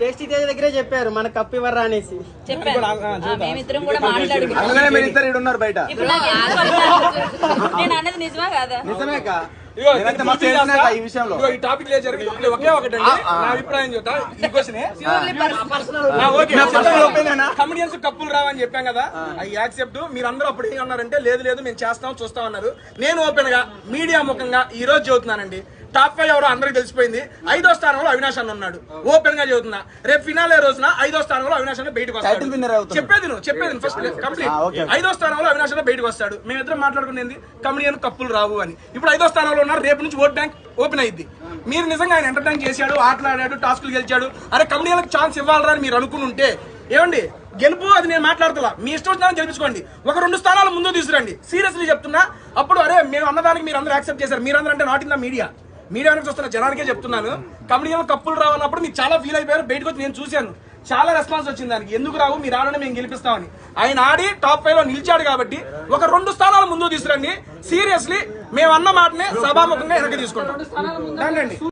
Tasty Teja దగ్గరే చెప్పారు మన కప్పు ఇవ్వరా అనేసి. చెప్పాను ఆ, మేమిద్దరం కూడా మాట్లాడుకున్నాం. అందుకనే మీరు ఇద్దరు ఇక్కడ ఉన్నారు బయట. నేను అన్నది నిజమా కాదా? నిజమే కా. ఈ విషయంలో. ఈ టాపిక్ జరిగింది. ఒకే- ఒకే ఒకటండి నా అభిప్రాయం చెప్తా ఈ క్వశ్చన్ కమిడియన్స్ కప్పులు రావని చెప్పాం కదా. I accept. మీరందరూ అప్పుడు ఏమన్నారంటే లేదు లేదు మేము చేస్తాం చూస్తాం అన్నారు. నేను ఓపెన్గా మీడియా ముఖంగా ఈ రోజు చెబుతున్నానండి టాప్ ఫైవ్ ఎవరో అందరికి తెలిసిపోయింది. ఐదో స్థానంలో అవినాష్ అన్న ఉన్నాడు. ఓపెన్గా చెబుతున్నా రేపు ఫినాలే రోజున ఐదో స్థానంలో అవినాష్ అన్న బయటకు వస్తాడు. చెప్పేది నువ్వు చెప్పేది ఫస్ట్ కంప్లీట్. ఐదో స్థానంలో అవినాష్ అన్న బయటకు వస్తాడు. మేమిద్దరం మాట్లాడుకునేది కమిడియన్ కప్పులు రావు అని. ఇప్పుడు ఐదో స్థానంలో ఉన్నారు. రేపు నుంచి ఓట్ బ్యాంక్ ఓపెన్ అయ్యింది మీరు నిజంగా ఆయన ఎంటర్టైన్ చేశాడు ఆటలాడాడు టాస్కులు గెలిచాడు. అరే కమిడియన్లకు ఛాన్స్ ఇవ్వాలరా అని మీరు అనుకుని ఉంటే ఏమండి? గెలుపు అది నేను మాట్లాడుతున్నా మీ ఇష్టం వచ్చినా గెలిపించుకోండి. ఒక రెండు స్థానాలు ముందు తీసుకురండి. సీరియస్లీ చెప్తున్నా. అప్పుడు అరే మేము అన్నదానికి మీరు అందరూ యాక్సెప్ట్ చేశారు. మీరందరూ అంటే not in the media media నుంచి వస్తున్న జనానికే చెప్తున్నాను. కమిడియన్ కప్పులు రావన్నప్పుడు మీరు చాలా ఫీల్ అయిపోయారు. బయటకు వచ్చి నేను చూశాను. చాలా రెస్పాన్స్ వచ్చింది దానికి. ఎందుకు రావు? మీరు ఆడని మేము గెలిపిస్తామని. ఆయన ఆడి టాప్ ఫైవ్లో నిలిచాడు కాబట్టి ఒక రెండు స్థానాలు ముందు తీసుకురండి. సీరియస్లీ మేము అన్న మాటనే సభాముఖంగా వెనక్కి తీసుకుంటాం.